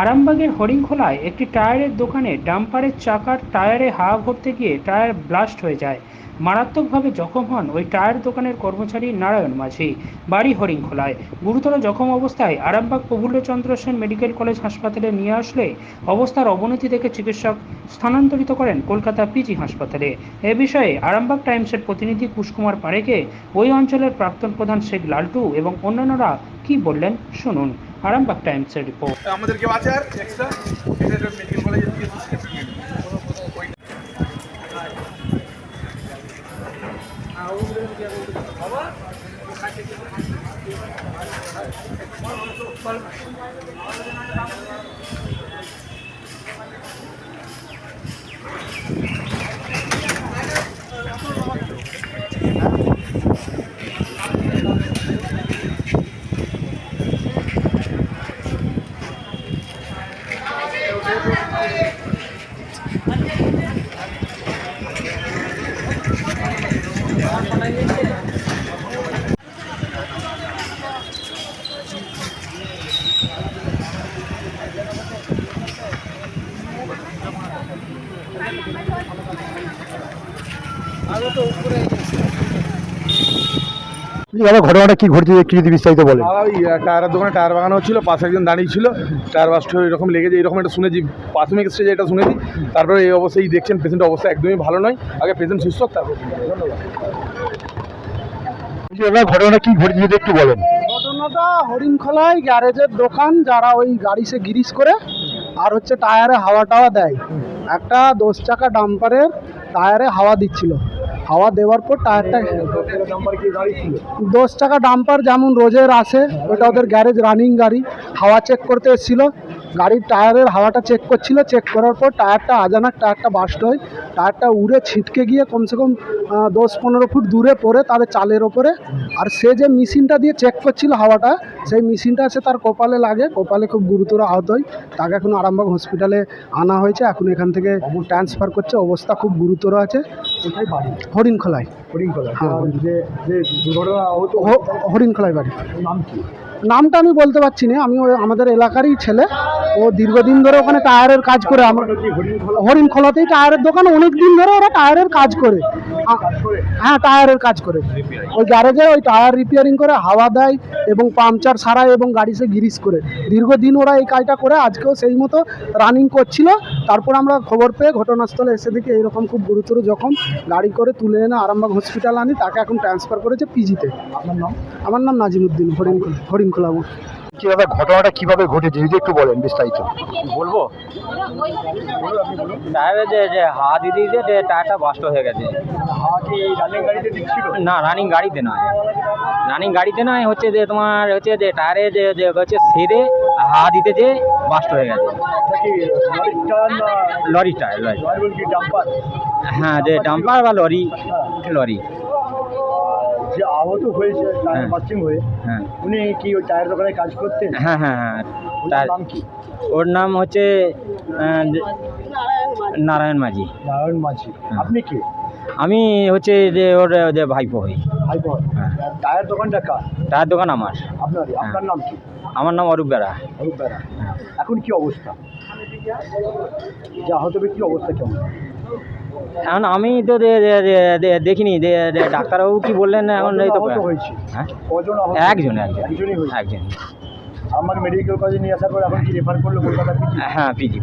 আরামবাগের হরিণখোলায় একটি টায়ারের দোকানে ডাম্পারের চাকার টায়ারে হাওয়া ভরতে গিয়ে টায়ার ব্লাস্ট হয়ে যায়। মারাত্মকভাবে জখম হন ওই টায়ার দোকানের কর্মচারী নারায়ণ মাঝি, বাড়ি হরিণখোলায়। গুরুতর জখম অবস্থায় আরামবাগ প্রফুল্লচন্দ্র সেন মেডিকেল কলেজ হাসপাতালে নিয়ে আসলে অবস্থার অবনতি দেখে চিকিৎসক স্থানান্তরিত করেন কলকাতা পিজি হাসপাতালে। এ বিষয়ে আরামবাগ টাইমসের প্রতিনিধি কুশকুমার পাড়েকে ওই অঞ্চলের প্রাক্তন প্রধান শেখ লালটু এবং অন্যান্যরা কি বললেন? শুনুন আরামবাগ টাইমসের রিপোর্ট আমাদের কেউ আছে আর? এক্সট্রা মেডিকেল কলেজের থেকে দাদা ঘটনাটা কি ঘটেছে একটু যদি বিস্তারিত বলেন। দাদা ওই টায়ারের দোকানে টায়ার বাগানো হচ্ছিল পাশে একজন দাঁড়িয়ে ছিল টায়ার বাস্ট এরকম লেগেছে এরকম একটা শুনেছি প্রাথমিক স্টেজে এটা শুনেছি তারপরে এই অবস্থায় দেখছেন পেশেন্টের অবস্থা একদমই ভালো নয় আগে পেশেন্ট সুস্থ তারপর ধন্যবাদ। ঘটনাটা কি ঘটেছে যদি একটু বলেন। ঘটনাটা হরিণখোলায় গ্যারেজের দোকান যারা ওই গাড়ি সে গিরিশ করে আর হচ্ছে টায়ারে হাওয়া টাওয়া দেয়। একটা দশ চাকা ডাম্পারের টায়ারে হাওয়া দিচ্ছিল। হাওয়া দেওয়ার পর টায়ারটা দশ টাকা ডাম্পার যেমন রোজের আসে, ওটা ওদের গ্যারেজ রানিং গাড়ি। হাওয়া চেক করতে এসেছিল। গাড়ির টায়ারের হাওয়াটা চেক করছিল। চেক করার পর টায়ারটা আজানাক টায়ারটা বাস্ট হয়। টায়ারটা উড়ে ছিটকে গিয়ে কমসে কম দশ পনেরো ফুট দূরে পড়ে তাদের চালের ওপরে। আর সে যে মেশিনটা দিয়ে চেক করছিল হাওয়াটা, সেই মেশিনটা সে তার কপালে লাগে। কপালে খুব গুরুতর আহত হয়। তাকে এখন আরামবাগ হসপিটালে আনা হয়েছে। এখন এখান থেকে ট্রান্সফার করছে। অবস্থা খুব গুরুতর আছে। কোথায় বাড়ি? হরিণখোলায়। হরিণকলা হ্যাঁ। যে যে দুর্ঘটনা হরিণখোলায় বাড়ি। নাম কি? নামটা আমি বলতে পারছি না। আমি আমাদের এলাকারই ছেলে। ও দীর্ঘদিন ধরে ওখানে টায়ারের কাজ করে আমরা হরিণখোলাতেই টায়ারের দোকান। অনেক দিন ধরে ওরা টায়ারের কাজ করে। হ্যাঁ টায়ারের কাজ করে। ওই গ্যারেজে ওই টায়ার রিপেয়ারিং করে হাওয়া দেয় এবং পাংচার সারায় এবং গাড়ি সে গিরিস করে। দীর্ঘদিন ওরা এই কাজটা করে। আজকেও সেই মতো রানিং করছিল। তারপর আমরা খবর পেয়ে ঘটনাস্থলে এসে দেখি এইরকম খুব গুরুতর জখম। গাড়ি করে তুলে এনে আরামবাগ হসপিটাল আনি তাকে এখন ট্রান্সফার করেছে পিজিতে আপনার নাম? আমার নাম নাজিমুদ্দিন হরিণখোলা হরিণখোলা আমার। বলছি দাদা ঘটনাটা কীভাবে ঘটেছে যদি একটু বলেন বিস্তারিত। বলব? টায়ারে যে যে হাওয়া দিয়েছে যে টায়ারটা বাস্ট হয়ে গেছে। না রানিং গাড়িতে নয়। রানিং গাড়িতে নয় হচ্ছে যে তোমার হচ্ছে যে টায়ারে যে যে হচ্ছে সেরে হাওয়া দিতে যে বাস্ট হয়ে গেছে। না লরি। লরি লরি হ্যাঁ যে ডাম্পার বা লরি লরি। যে আহত হয়েছে হ্যাঁ। হয়ে হ্যাঁ। উনি কি ওই টায়ার দোকানে কাজ করতেন? হ্যাঁ হ্যাঁ হ্যাঁ। ওর নাম হচ্ছে নারায়ণ মাঝি। নারায়ণ মাঝি। হ্যাঁ। আপনি কি? আমি হচ্ছে যে ওর যে ভাইপো হই। ভাই হ্যাঁ। টায়ার দোকানটা কার? টায়ার দোকান আমার। আপনার আপনার নাম কি? আমার নাম অরূপ বেড়া। অরূপ বেড়া। এখন কি অবস্থা? যা আহত ব্যক্তির অবস্থা কেমন? এখন আমি তো দেখিনি। ডাক্তারবাবু কি বললেন এখন এই তো হয়েছে? হ্যাঁ? কজন একজন একজন। একজন। আমার মেডিকেল কলেজে নিয়ে আসার পর এখন কি রেফার করল কলকাতা হ্যাঁ পিজি।